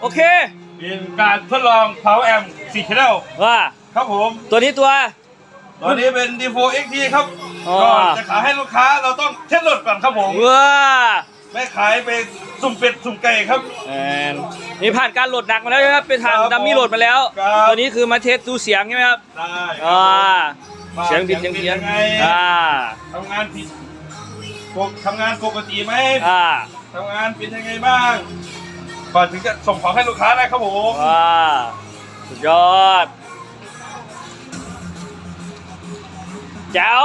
โอเคเป็นการทดลอง Power Amp 4 Channel ว่าครับผม ตัวนี้ตัว ตอนนี้เป็น D4 XT ครับอ๋อ ก่อนจะขายให้ลูกค้าเราต้องเช็ดรถก่อนครับผมว้าไม่ขายไปสุ่มเป็ดสุ่มไก่ครับ แอนนี่ผ่านการโหลดหนักมาแล้วใช่ไหมครับเป็นทางครับดัมมี่โหลดมาแล้ว ครับ ตัวนี้คือมาเทสดูเสียงใช่ไหมครับได้คอ่ารับเสียงบิดเสียงเพี้ยนไงอ่าทำงานผิดปกทำงานปกติไหมอ่าทำงานเป็นยังไงบ้าง ก่อนถึงจะส่งของให้ลูกค้าได้ครับผมว้าสุดยอดแจ๋ว